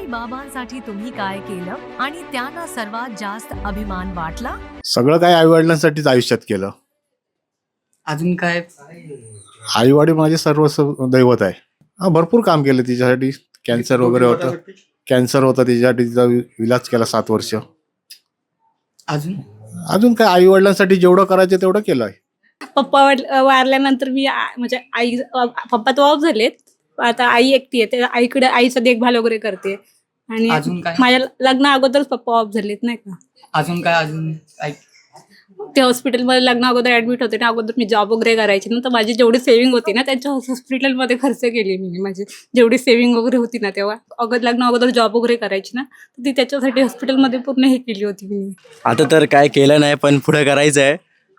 आई बाबांसाठी तुम्ही काय केलं आणि त्यांना सर्वात जास्त अभिमान वाटला? सगळं काय आई वडिलांसाठीच आयुष्यात केलं. अजून काय? आई वडील माझे सर्व दैवत आहे. हा भरपूर काम केलं तिच्यासाठी. कॅन्सर वगैरे होतं. कॅन्सर होता तिच्यासाठी तिचा इलाज केला सात वर्ष. अजून? अजून काय आई वडिलांसाठी जेवढं करायचं तेवढं केलं आहे पप्पा वाढ- वारल्यानंतर मी आ- म्हणजे आई पप्पा तो ऑफ झालेत. आता आई एकटी आहे त्या आईकडे आईचं देखभाल वगैरे करते. आणि अजून काय? माझ्या लग्न अगोदरच पप्पा ऑफ झालेत नाही का? अजून काय अजून काय? ते हॉस्पिटलमध्ये लग्न अगोदर ऍडमिट होते ना अगोदर मी जॉब वगैरे करायची ना तर माझी जेवढी सेव्हिंग होती ना त्यांच्या हॉस्पिटलमध्ये खर्च केली मी. माझी जेवढी सेव्हिंग वगैरे होती ना तेव्हा अगोदर लग्न अगोदर जॉब वगैरे करायची ना तर ती त्याच्यासाठी हॉस्पिटलमध्ये पूर्ण हे केली होती मी. आता तर काय केलं नाही पण पुढे करायचं आहे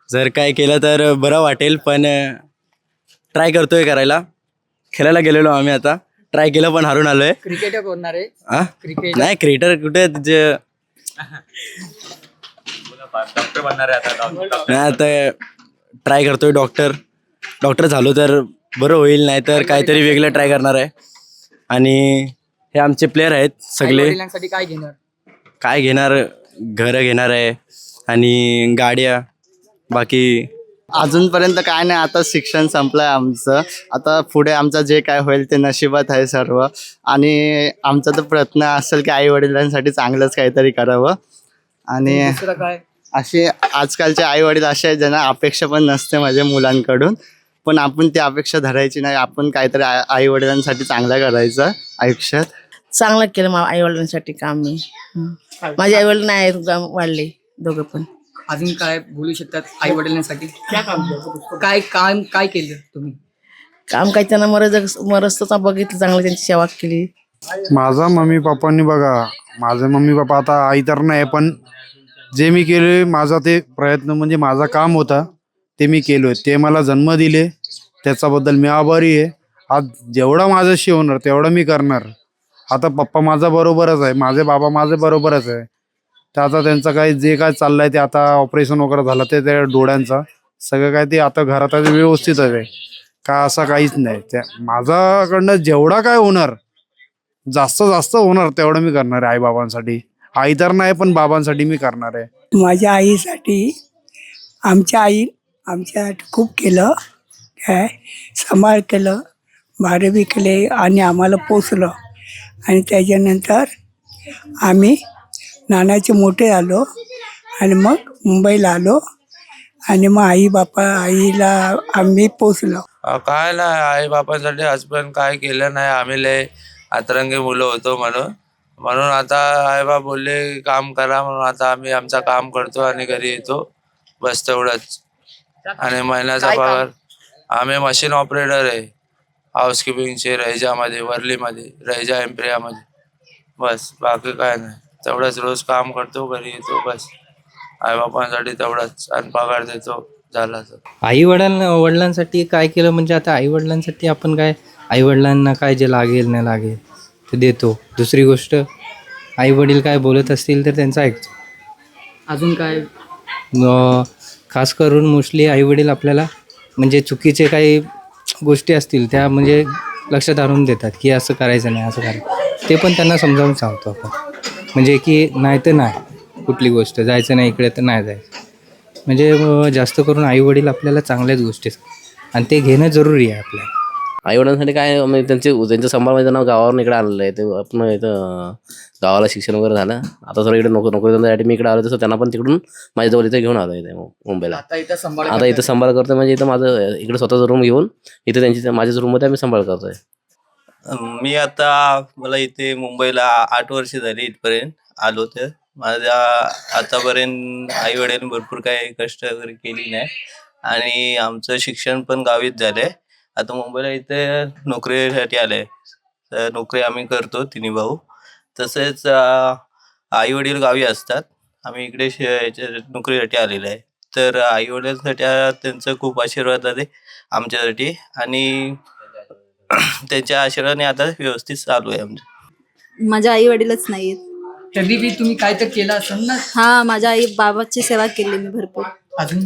जर काय केलं तर बरं वाटेल पण ट्राय करतोय करायला. खेळायला गेलेलो आम्ही आता. ट्राय केलं पण हारून आलोय. क्रिकेट आहे हा? क्रिकेट नाही क्रिएटर कुठे जे? नाही आता ट्राय करतोय डॉक्टर डॉक्टर झालो तर बरं होईल नाही तर काहीतरी वेगळं ट्राय करणार आहे. आणि हे आमचे प्लेयर आहेत सगळे. वडिलांसाठी काय घेणार? काय घेणार? घरं घेणार आहे. आणि गाड्या. बाकी अजूनपर्यंत काय नाही आता शिक्षण संपलंय आमचं. आता पुढे आमचं जे काय होईल ते नशिबात आहे सर्व. आणि आमचा तर प्रयत्न असेल की आई वडिलांसाठी चांगलंच काहीतरी करावं. आणि दुसरं काय? असे आजकालचे आई वडील असे आहेत ज्यांना अपेक्षा पण नसते माझ्या मुलांकडून. पण आपण ती अपेक्षा धरायची नाही. आपण काहीतरी आई वडिलांसाठी चांगलं करायचं आयुष्यात. चांगलं केलं आई वडिलांसाठी काम मी. माझे आई वडील नाही वाढले दोघं पण. अजून काय बोलू शकतात आई वडिलांसाठी काय काम काय केलं तुम्ही? काम काही त्यांना मरज मरस्तचा बघितलं चांगलं त्यांची सेवा केली. माझा मम्मी पप्पांनी बघा माझे मम्मी पप्पा आता आई तर नाही पण जे मी केले माझा ते प्रयत्न म्हणजे माझा काम होता ते मी केलोय ते मला जन्म दिले त्याच्याबद्दल मी आभारी आहे. आज जेवढा माझ्याशी होणार तेवढं मी करणार. आता पप्पा माझा बरोबरच आहे माझे बाबा माझे बरोबरच आहे. तर आता त्यांचं काही जे काय चाललंय ते आता ऑपरेशन वगैरे झालं ते त्या डोळ्यांचा. सगळं काय ते आता घरात व्यवस्थितच व्यवस्थित आहे का असं काहीच नाही. त्या माझ्याकडनं जेवढा काय होणार जास्त जास्त होणार तेवढं मी करणार आहे आई बाबांसाठी आई तर नाही पण बाबांसाठी मी करणार आहे. माझ्या आईसाठी आमच्या आई आमच्यासाठी खूप केलं काय सांभाळ केलं बारावी केले आणि आम्हाला पोचलं आणि त्याच्यानंतर आम्ही नानाचे मोठे आलो आणि मग मुंबईला आलो. आणि मग आई बापा आईला आम्ही पोचलो काय नाही आई बापांसाठी आजपर्यंत काय केलं नाही आम्ही लय आतरंगी मुलं होतो म्हणून. म्हणून आता आई बाप बोलले काम करा म्हणून आता आम्ही आमचं काम करतो आणि घरी येतो. बस तेवढंच. आणि महिन्याचा? पगार आम्ही मशीन ऑपरेटर आहे. हाऊसकीपिंगचे रहिजामध्ये वर्लीमध्ये रहिजा एम्प्रियामध्ये. बस बाकी काय नाही. तेवढंच रोज काम करतो घरी येतो बस. आई बापांसाठी तेवढंच. आणि पगार देतो झाला तर आई वडिलांना वडिलांसाठी काय केलं? म्हणजे आता आई वडिलांसाठी आपण काय आई वडिलांना काय जे लागेल नाही लागेल ते देतो. दुसरी गोष्ट आई वडील काय बोलत असतील तर त्यांचं ऐकतो. अजून काय? अं, खास करून मोस्टली आई वडील आपल्याला म्हणजे चुकीचे काही गोष्टी असतील त्या म्हणजे लक्षात आणून देतात की असं करायचं नाही असं करायचं ते पण त्यांना समजावून सांगतो आपण. म्हणजे की नाही तर नाही कुठली गोष्ट. जायचं नाही इकडे तर नाही जायचं. म्हणजे जास्त करून आई वडील आपल्याला चांगल्याच गोष्टी. आणि ते घेणं जरुरी आहे आपल्याला. आई वडिलांसाठी काय म्हणजे त्यांचे त्यांचं सांभाळ त्यांना गावावरून इकडे आलेलं आहे. ते आपण इथं गावाला शिक्षण वगैरे झालं. आता सर इकडे नोकरी नोकरी मी इकडे आलो तसं त्यांना पण तिकडून माझ्या जवळ इथे घेऊन आलो इथे मुंबईला. आता इथं सांभाळ आता करताय. इथं सांभाळ करतोय म्हणजे इथं माझं इकडे स्वतःचा रूम घेऊन इथे त्यांची माझ्याच रूममध्ये आम्ही सांभाळ करतोय. मी आता मला इथे मुंबईला आठ वर्ष झाली इथपर्यंत आलो तर. माझ्या आतापर्यंत आई वडील भरपूर काही कष्ट वगैरे केली नाही. आणि आमचं शिक्षण पण गावीच झालंय. आता मुंबईला इथे नोकरीसाठी आलंय. तर नोकरी आम्ही करतो तिन्ही भाऊ. तसेच आई वडील गावी असतात. आम्ही इकडे श- याच्या नोकरीसाठी आलेलो आहे. तर आई वडिलांसाठी त्यांचं खूप आशीर्वाद आहे आमच्यासाठी. आणि त्यांच्या आशीर्वादाने आता व्यवस्थित चालू आहे आमचं. माझ्या आई वडीलच नाहीत तरी बी तुम्ही काय तर केलं असेल ना? हा माझ्या आई बाबाची सेवा केली मी भरपूर. अजून?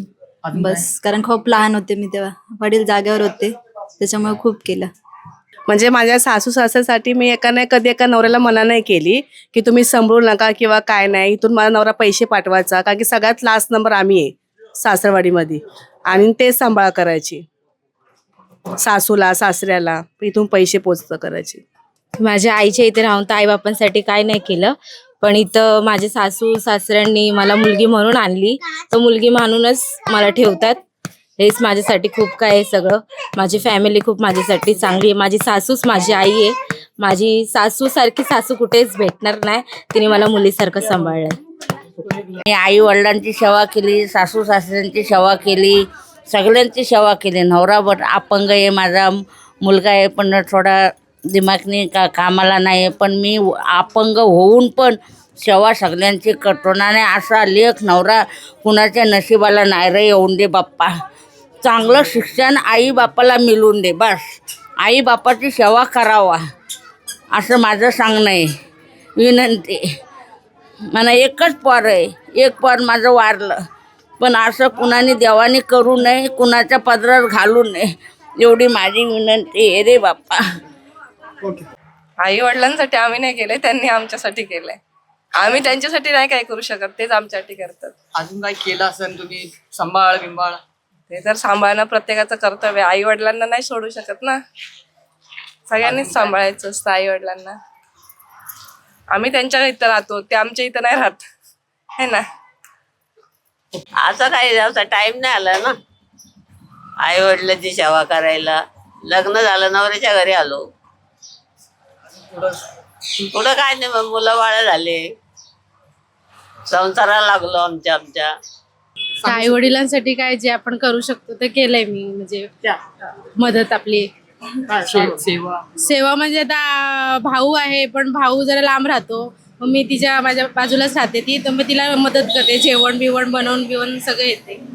अजून बस कारण खूप लहान होते मी तेव्हा. वडील जागेवर होते त्याच्यामुळे खूप केलं? म्हणजे माझ्या सासू सासऱ्यासाठी मी एका नाही कधी एका नवऱ्याला मना नाही केली की तुम्ही सांभाळू नका किंवा काय नाही इथून माझा नवरा पैसे पाठवायचा कारण की सगळ्यात लास्ट नंबर आम्ही आहे सासरवाडीमध्ये. आणि तेच सांभाळ करायची. सासूला सासऱ्याला इथून पैसे पोचतं करायची. माझ्या आईच्या इथे राहून तर आईबापांसाठी काय नाही केलं. पण इथं माझे सासू सासऱ्यांनी मला मुलगी म्हणून आणली. तर मुलगी म्हणूनच मला ठेवतात. हेच माझ्यासाठी खूप काय आहे सगळं. माझी फॅमिली खूप माझ्यासाठी चांगली आहे. माझी सासूच माझी आई आहे. माझी सासू सारखी सासू कुठेच भेटणार नाही. तिने मला मुलीसारखं सांभाळलं. मी आई वडिलांची सेवा केली सासू सासऱ्यांची सेवा केली. सगळ्यांची सेवा केली. नवरा बट अपंग आहे माझा मुलगा आहे पण थोडा दिमागनी का कामाला नाही पण मी अपंग होऊन पण सेवा सगळ्यांची करतो. ना आणि असा लेख नवरा कुणाच्या नशिबाला नाही रे येऊन दे बाप्पा. चांगलं शिक्षण आई बापाला मिळून दे बस. आई बापाची सेवा करावा असं माझं सांगणं आहे. विनंती. मला एकच पोर आहे. एक पोर माझं वारलं. पण असं कुणाने देवाने करू नये कुणाच्या पदरात घालू नये एवढी माझी विनंती आहे रे बाप्पा. आई वडिलांसाठी आम्ही नाही केलंय त्यांनी आमच्यासाठी केलंय आम्ही त्यांच्यासाठी नाही काय करू शकत तेच आमच्यासाठी करतात. अजून काय केलं असेल तुम्ही सांभाळ बिंबाळ? ते तर सांभाळणं प्रत्येकाचं कर्तव्य आई वडिलांना नाही सोडू शकत ना. सगळ्यांनीच सांभाळायचं असतं आई वडिलांना. आम्ही त्यांच्या इथं राहतो ते आमच्या इथं नाही राहत. है ना? असं काही जास्त टाइम नाही आला ना. आई वडिलांची सेवा करायला. लग्न झालं नवऱ्याच्या घरी आलो. पुढं काय नाही मग मुलं बाळ झाले. संसाराला लागलो आमच्या आमच्या. आई वडिलांसाठी काय जे आपण करू शकतो ते केलंय मी म्हणजे मदत आपली. सेवा. सेवा म्हणजे आता भाऊ आहे पण भाऊ जरा लांब राहतो. मग मी तिच्या माझ्या बाजूलाच राहते ती तर मग तिला मदत करते जेवण बिवण बनवून बिवण सगळं येते.